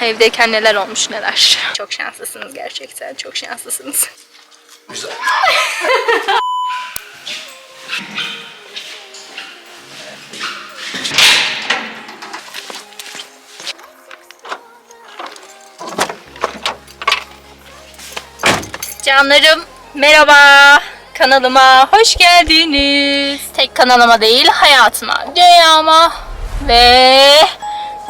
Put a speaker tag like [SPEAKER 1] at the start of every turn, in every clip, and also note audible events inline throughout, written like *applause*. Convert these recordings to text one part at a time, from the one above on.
[SPEAKER 1] Evdeyken neler olmuş neler. Çok şanslısınız gerçekten. Çok şanslısınız.
[SPEAKER 2] Güzel.
[SPEAKER 1] Canlarım merhaba. Kanalıma hoş geldiniz. Tek kanalıma değil hayatıma, dünyama ve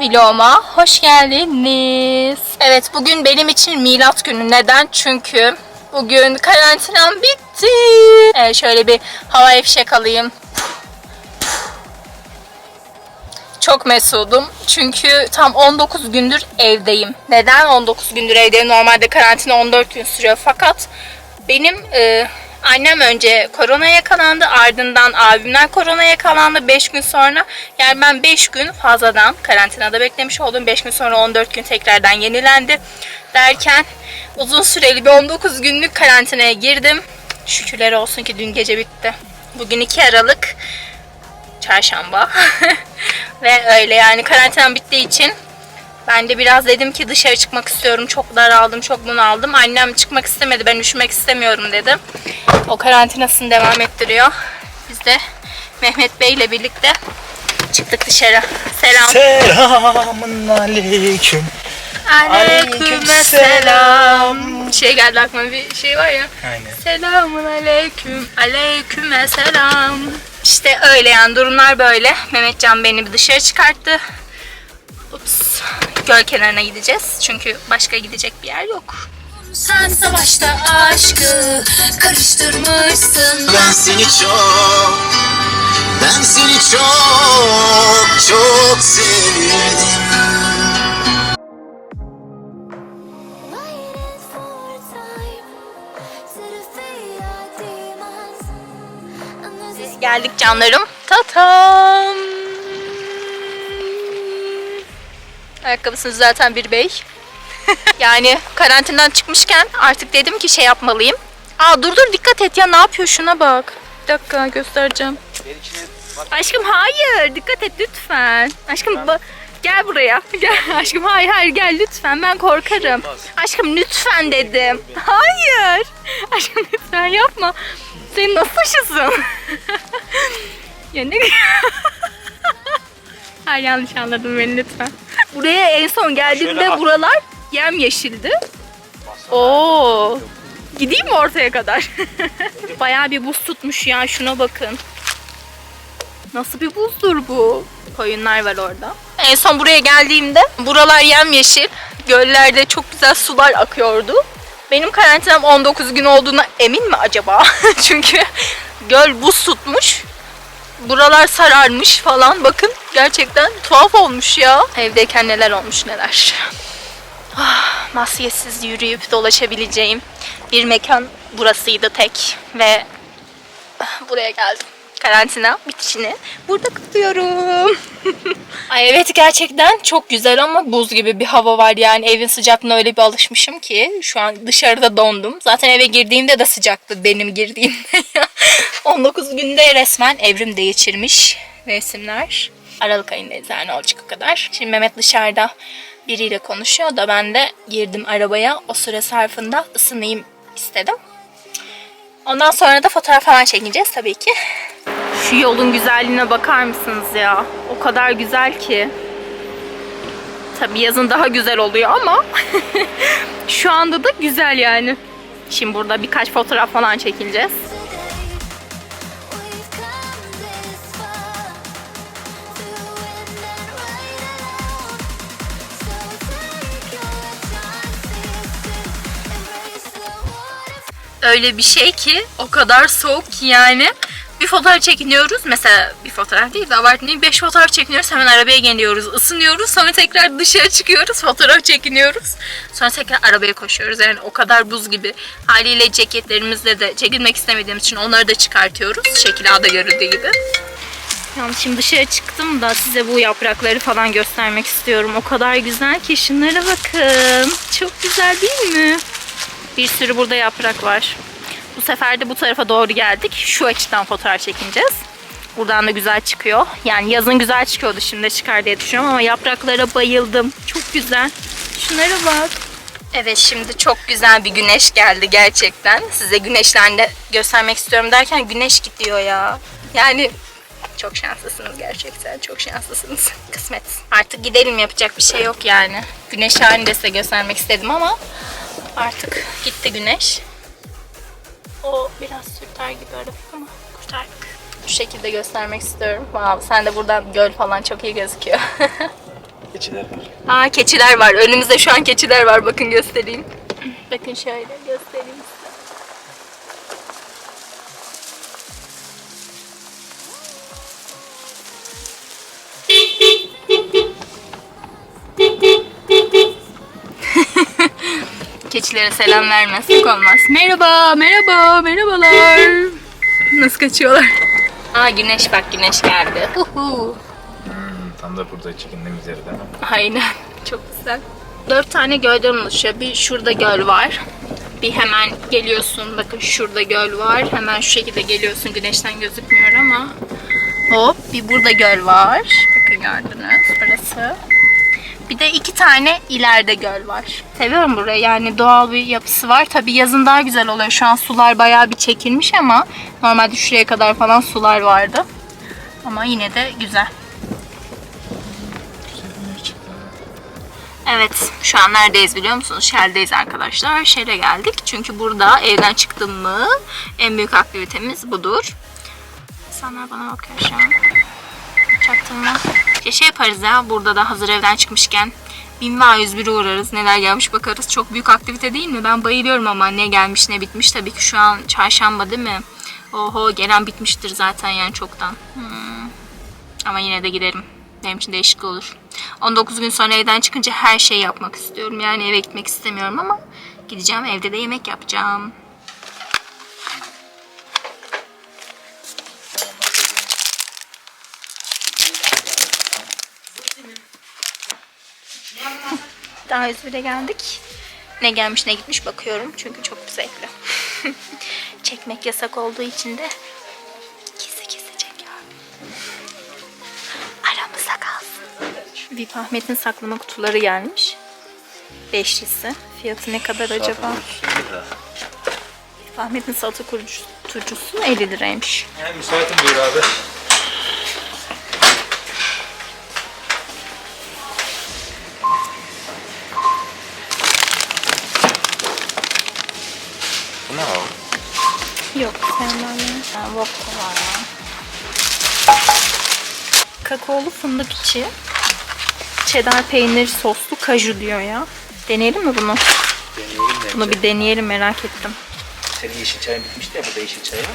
[SPEAKER 1] vloguma hoş geldiniz. Evet bugün benim için milat günü. Neden? Çünkü bugün karantinam bitti. Evet, şöyle bir havai fişek alayım. Çok mesudum. Çünkü tam 19 gündür evdeyim. Neden 19 gündür evdeyim? Normalde karantina 14 gün sürüyor. Fakat benim e, annem önce korona yakalandı. Ardından abimler korona yakalandı 5 gün sonra. Yani ben 5 gün fazladan karantinada beklemiş oldum. 5 gün sonra 14 gün tekrardan yenilendi. Derken uzun süreli bir 19 günlük karantinaya girdim. Şükürler olsun ki dün gece bitti. Bugün 2 Aralık çarşamba. *laughs* Ve öyle yani karantinam bittiği için ben de biraz dedim ki dışarı çıkmak istiyorum. Çok daraldım, çok bunaldım. Annem çıkmak istemedi. Ben üşümek istemiyorum dedi. O karantinasını devam ettiriyor. Biz de Mehmet Bey ile birlikte çıktık dışarı. Selam.
[SPEAKER 2] Selamun aleyküm.
[SPEAKER 1] Aleyküm selam. Şey geldi aklıma bir şey var ya.
[SPEAKER 2] Aynen.
[SPEAKER 1] Selamun aleyküm. Aleyküm selam. İşte öyle yani durumlar böyle. Mehmetcan beni bir dışarı çıkarttı. Ups. Göl kenarına gideceğiz. Çünkü başka gidecek bir yer yok. Sen savaşta aşkı karıştırmışsın.
[SPEAKER 3] Ben seni çok, ben seni çok, çok sevdim.
[SPEAKER 1] Geldik canlarım. Tatam. Ayakkabısınız zaten bir bey. *laughs* yani karantinden çıkmışken artık dedim ki şey yapmalıyım. Aa dur dur dikkat et ya ne yapıyor şuna bak. Bir dakika göstereceğim. Aşkım hayır dikkat et lütfen. Aşkım ba- gel buraya. *laughs* Gel aşkım hayır hayır gel lütfen ben korkarım. Aşkım lütfen dedim. Hayır. *laughs* Aşkım lütfen yapma. Sen nasıl taşısın? ya ne Hayır yanlış anladın beni lütfen. *laughs* Buraya en son geldiğimde buralar yemyeşildi. Oo. Gideyim mi ortaya kadar? *laughs* Bayağı bir buz tutmuş ya şuna bakın. Nasıl bir buzdur bu? Koyunlar var orada. En son buraya geldiğimde buralar yemyeşil. Göllerde çok güzel sular akıyordu. Benim karantinam 19 gün olduğuna emin mi acaba? *laughs* Çünkü göl buz tutmuş. Buralar sararmış falan. Bakın gerçekten tuhaf olmuş ya. Evdeyken neler olmuş neler. Ah, maskesiz yürüyüp dolaşabileceğim bir mekan burasıydı tek ve buraya geldim. Karantina bitişini burada kutluyorum. *laughs* Ay evet gerçekten çok güzel ama buz gibi bir hava var yani evin sıcaklığına öyle bir alışmışım ki şu an dışarıda dondum. Zaten eve girdiğimde de sıcaktı benim girdiğimde. *laughs* 19 günde resmen evrim değiştirmiş mevsimler. Aralık ayındayız yani olacak o kadar. Şimdi Mehmet dışarıda biriyle konuşuyor da ben de girdim arabaya. O süre sarfında ısınayım istedim. Ondan sonra da fotoğraf falan çekeceğiz tabii ki. Şu yolun güzelliğine bakar mısınız ya? O kadar güzel ki. Tabii yazın daha güzel oluyor ama *laughs* şu anda da güzel yani. Şimdi burada birkaç fotoğraf falan çekileceğiz. Öyle bir şey ki o kadar soğuk ki yani. Bir fotoğraf çekiniyoruz. Mesela bir fotoğraf değil de abartmayayım. 5 fotoğraf çekiniyoruz hemen arabaya geliyoruz ısınıyoruz. Sonra tekrar dışarı çıkıyoruz fotoğraf çekiniyoruz. Sonra tekrar arabaya koşuyoruz. Yani o kadar buz gibi. Haliyle ceketlerimizle de çekilmek istemediğimiz için onları da çıkartıyoruz. Şekil A'da görüldüğü gibi. Yani şimdi dışarı çıktım da size bu yaprakları falan göstermek istiyorum. O kadar güzel ki. Şunlara bakın. Çok güzel değil mi? Bir sürü burada yaprak var. Bu sefer de bu tarafa doğru geldik. Şu açıdan fotoğraf çekineceğiz. Buradan da güzel çıkıyor. Yani yazın güzel çıkıyordu şimdi çıkar diye düşünüyorum ama yapraklara bayıldım. Çok güzel. Şunlara bak. Evet şimdi çok güzel bir güneş geldi gerçekten. Size güneşlerini göstermek istiyorum derken güneş gidiyor ya. Yani çok şanslısınız gerçekten. Çok şanslısınız. *laughs* Kısmet. Artık gidelim yapacak bir şey yok yani. Güneş halini de size göstermek istedim ama artık gitti güneş. O biraz sürter gibi arada ama kurtardık. Şu şekilde göstermek istiyorum. Wow, sen de buradan göl falan çok iyi gözüküyor. *laughs*
[SPEAKER 2] Keçiler var.
[SPEAKER 1] Aa keçiler var. Önümüzde şu an keçiler var. Bakın göstereyim. Bakın şöyle göstereyim Keçilere selam vermezsek olmaz. Merhaba, merhaba, merhabalar. Nasıl kaçıyorlar? Aa güneş bak güneş geldi. Uhu.
[SPEAKER 2] Tam da burada çekindiğimiz yerde ama.
[SPEAKER 1] Aynen. Çok güzel. Dört tane gölden oluşuyor. Bir şurada göl var. Bir hemen geliyorsun. Bakın şurada göl var. Hemen şu şekilde geliyorsun. Güneşten gözükmüyor ama. Hop. Bir burada göl var. Bakın gördünüz. Burası. Bir de iki tane ileride göl var. Seviyorum burayı. Yani doğal bir yapısı var. Tabii yazın daha güzel oluyor. Şu an sular bayağı bir çekilmiş ama normalde şuraya kadar falan sular vardı. Ama yine de güzel. Evet, şu an neredeyiz biliyor musunuz? Shell'deyiz arkadaşlar. Shell'e geldik. Çünkü burada evden çıktım mı en büyük aktivitemiz budur. İnsanlar bana bakıyor şu an. Çaktırma. İşte şey yaparız ya, burada da hazır evden çıkmışken. BİM ve A101'e uğrarız. Neler gelmiş bakarız. Çok büyük aktivite değil mi? Ben bayılıyorum ama ne gelmiş ne bitmiş. Tabii ki şu an çarşamba değil mi? Oho gelen bitmiştir zaten yani çoktan. Hmm. Ama yine de giderim. Benim için değişik olur. 19 gün sonra evden çıkınca her şeyi yapmak istiyorum. Yani eve gitmek istemiyorum ama gideceğim evde de yemek yapacağım. Daha İzmir'e geldik. Ne gelmiş ne gitmiş bakıyorum çünkü çok zevkli. *laughs* Çekmek yasak olduğu için de gizli gizli çekiyorum. Aramızda kalsın. Bir Ahmet'in saklama kutuları gelmiş. Beşlisi. Fiyatı ne kadar acaba? Ahmet'in salata kurucusu 50 liraymış.
[SPEAKER 2] Yani müsaitim buyur abi.
[SPEAKER 1] Yok sevmem ya. Ha, vodka var ya. Kakaolu fındık içi. Cheddar peynir soslu kaju diyor ya. Deneyelim mi bunu?
[SPEAKER 2] Deniyorum da.
[SPEAKER 1] Bunu bir deneyelim merak ettim.
[SPEAKER 2] Senin yeşil çayın bitmişti ya burada yeşil çay var mı?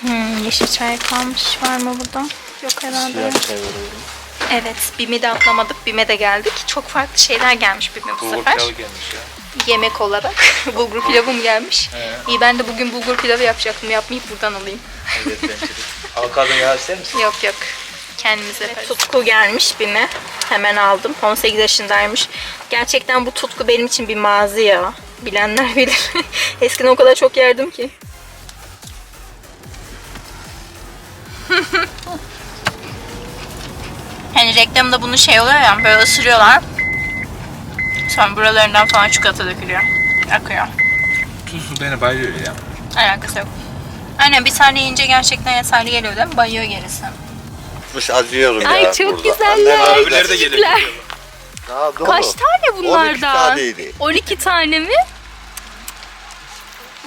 [SPEAKER 1] Hmm, yeşil çay kalmış var mı burada? Yok herhalde.
[SPEAKER 2] Siyah çay var orada.
[SPEAKER 1] Evet, BİM'i de atlamadık. BİM'e de geldik. Çok farklı şeyler gelmiş BİM'e bu
[SPEAKER 2] Bulgur
[SPEAKER 1] sefer.
[SPEAKER 2] gelmiş ya.
[SPEAKER 1] Yemek olarak. *laughs* bulgur pilavım gelmiş.
[SPEAKER 2] He.
[SPEAKER 1] İyi ben de bugün bulgur pilavı yapacaktım. Yapmayıp buradan alayım.
[SPEAKER 2] Evet bence de. Avokado yağı ister misin?
[SPEAKER 1] Yok yok. Kendimize yaparız. Tutku gelmiş BİM'e. Hemen aldım. 18 yaşındaymış. Gerçekten bu tutku benim için bir mazi ya. Bilenler *laughs* bilir. Eskiden o kadar çok yerdim ki. *laughs* hani reklamda bunu şey oluyor ya böyle ısırıyorlar. Sonra buralarından falan çikolata dökülüyor. Akıyor.
[SPEAKER 2] Tuzlu beni bayılıyor ya.
[SPEAKER 1] Alakası yok. Aynen bir tane yiyince gerçekten yeterli geliyor değil mi? Bayıyor gerisi.
[SPEAKER 4] Mış acıyorum
[SPEAKER 1] Ay
[SPEAKER 4] ya
[SPEAKER 1] çok
[SPEAKER 4] burada.
[SPEAKER 1] güzeller.
[SPEAKER 4] Annem
[SPEAKER 2] Abiler de gelir.
[SPEAKER 1] Küçükler.
[SPEAKER 4] Daha dolu.
[SPEAKER 1] Kaç tane
[SPEAKER 4] 12
[SPEAKER 1] bunlardan?
[SPEAKER 4] taneydi.
[SPEAKER 1] 12 tane mi?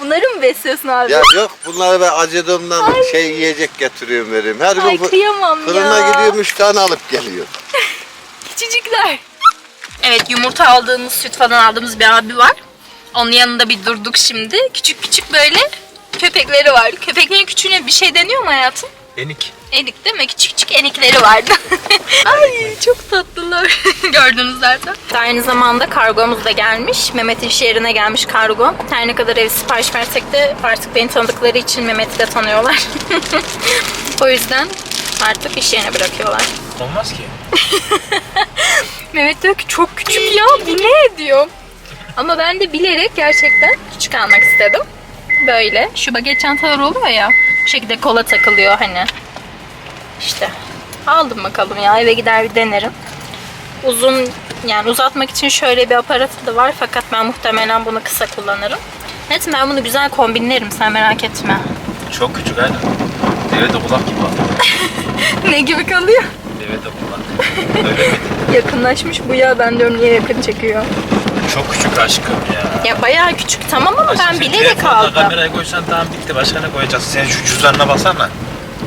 [SPEAKER 1] Bunları mı besliyorsun abi?
[SPEAKER 4] Ya yok bunları ben acıdığımdan şey yiyecek getiriyorum veriyorum. Her
[SPEAKER 1] Ay
[SPEAKER 4] gün fı-
[SPEAKER 1] kıyamam
[SPEAKER 4] fırına
[SPEAKER 1] ya.
[SPEAKER 4] gidiyorum 3 tane alıp geliyor. *laughs*
[SPEAKER 1] Küçücükler. Evet yumurta aldığımız, süt falan aldığımız bir abi var. Onun yanında bir durduk şimdi. Küçük küçük böyle köpekleri var. Köpeklerin küçüğüne bir şey deniyor mu hayatım?
[SPEAKER 2] Enik.
[SPEAKER 1] Enik değil mi? Küçük küçük enikleri vardı. *laughs* Ay çok tatlılar. *laughs* Gördünüz zaten. Aynı zamanda kargomuz da gelmiş. Mehmet'in iş yerine gelmiş kargo. Her ne kadar ev sipariş versek de artık beni tanıdıkları için Mehmet'i de tanıyorlar. *laughs* o yüzden artık iş yerine bırakıyorlar.
[SPEAKER 2] Olmaz ki. *laughs*
[SPEAKER 1] Mehmet diyor ki çok küçük ya bu ne diyor. Ama ben de bilerek gerçekten küçük almak istedim. Böyle. Şu baget çantalar oluyor ya. Bu şekilde kola takılıyor hani. İşte. Aldım bakalım ya eve gider bir denerim. Uzun Yani uzatmak için şöyle bir aparatı da var fakat ben muhtemelen bunu kısa kullanırım. Evet ben bunu güzel kombinlerim sen merak etme.
[SPEAKER 2] Çok küçük aynen. Deve de kulak gibi *laughs*
[SPEAKER 1] ne gibi kalıyor?
[SPEAKER 2] Deve de? *laughs*
[SPEAKER 1] Yakınlaşmış bu ya ben diyorum niye yakın çekiyor.
[SPEAKER 2] Çok küçük aşkım ya.
[SPEAKER 1] Ya bayağı küçük tamam ama
[SPEAKER 2] Aşkım
[SPEAKER 1] ben bilerek
[SPEAKER 2] telefonda
[SPEAKER 1] aldım.
[SPEAKER 2] Kamerayı koysan tamam bitti. Başka ne koyacaksın? Sen şu cüzdanına baksana.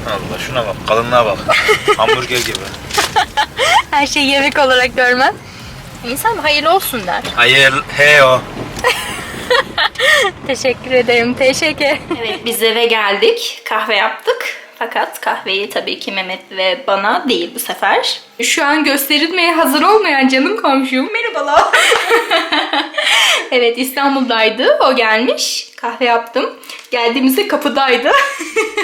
[SPEAKER 2] Allah şuna bak. Kalınlığa bak. *laughs* Hamburger gibi. *laughs*
[SPEAKER 1] Her şeyi yemek olarak görmem. İnsan hayırlı olsun der.
[SPEAKER 2] Hayır. He o.
[SPEAKER 1] Teşekkür ederim. Teşekkür. Evet biz eve geldik. Kahve yaptık. Fakat kahveyi tabii ki Mehmet ve bana değil bu sefer. Şu an gösterilmeye hazır olmayan canım komşum. Merhabalar. *laughs* evet İstanbul'daydı. O gelmiş. Kahve yaptım. Geldiğimizde kapıdaydı.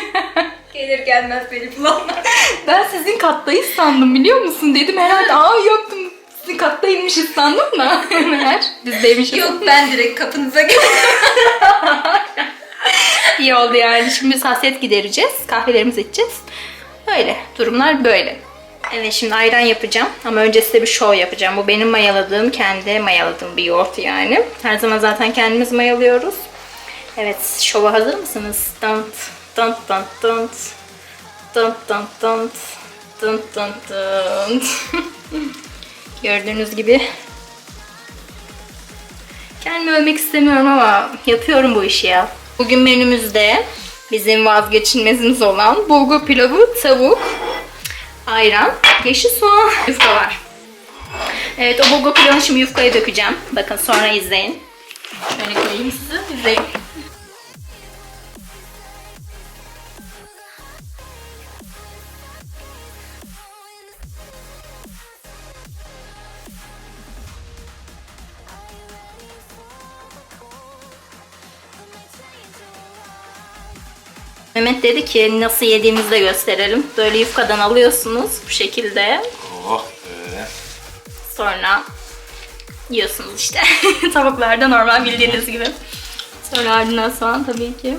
[SPEAKER 1] *laughs* Gelir gelmez beni bulanlar. Ben sizin kattayız sandım biliyor musun? Dedim herhalde aa yoktum. Sizin kattaymışız sandım da. *laughs* Meğer bizdeymişiz.
[SPEAKER 5] Yok ben direkt kapınıza geldim.
[SPEAKER 1] İyi oldu yani. Şimdi biz hasret gidereceğiz. Kahvelerimizi içeceğiz. Böyle. Durumlar böyle. Evet şimdi ayran yapacağım. Ama önce size bir show yapacağım. Bu benim mayaladığım, kendi mayaladığım bir yoğurt yani. Her zaman zaten kendimiz mayalıyoruz. Evet, şova hazır mısınız? Dant, dant, dant, dant. Dant, dant, dant. Dant, dant, dant. *laughs* Gördüğünüz gibi Kendimi övmek istemiyorum ama yapıyorum bu işi ya. Bugün menümüzde bizim vazgeçilmezimiz olan bulgur pilavı, tavuk, ayran, yeşil soğan, yufka var. Evet o bulgur pilavını şimdi yufkaya dökeceğim. Bakın sonra izleyin. Şöyle koyayım size izleyin. Mehmet dedi ki nasıl yediğimizi de gösterelim. Böyle yufkadan alıyorsunuz bu şekilde.
[SPEAKER 2] Oh böyle.
[SPEAKER 1] Sonra yiyorsunuz işte. *laughs* Tavuklarda normal bildiğiniz gibi. Sonra ardından soğan tabii ki.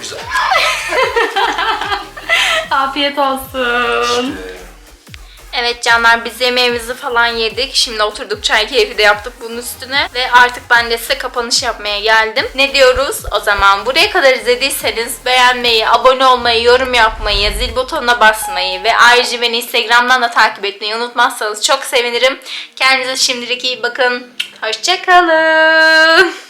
[SPEAKER 2] Güzel. *laughs*
[SPEAKER 1] Afiyet olsun. Evet canlar biz yemeğimizi falan yedik. Şimdi oturduk çay keyfi de yaptık bunun üstüne. Ve artık ben de size kapanış yapmaya geldim. Ne diyoruz? O zaman buraya kadar izlediyseniz beğenmeyi, abone olmayı, yorum yapmayı, zil butonuna basmayı ve ayrıca beni Instagram'dan da takip etmeyi unutmazsanız çok sevinirim. Kendinize şimdilik iyi bakın. Hoşçakalın.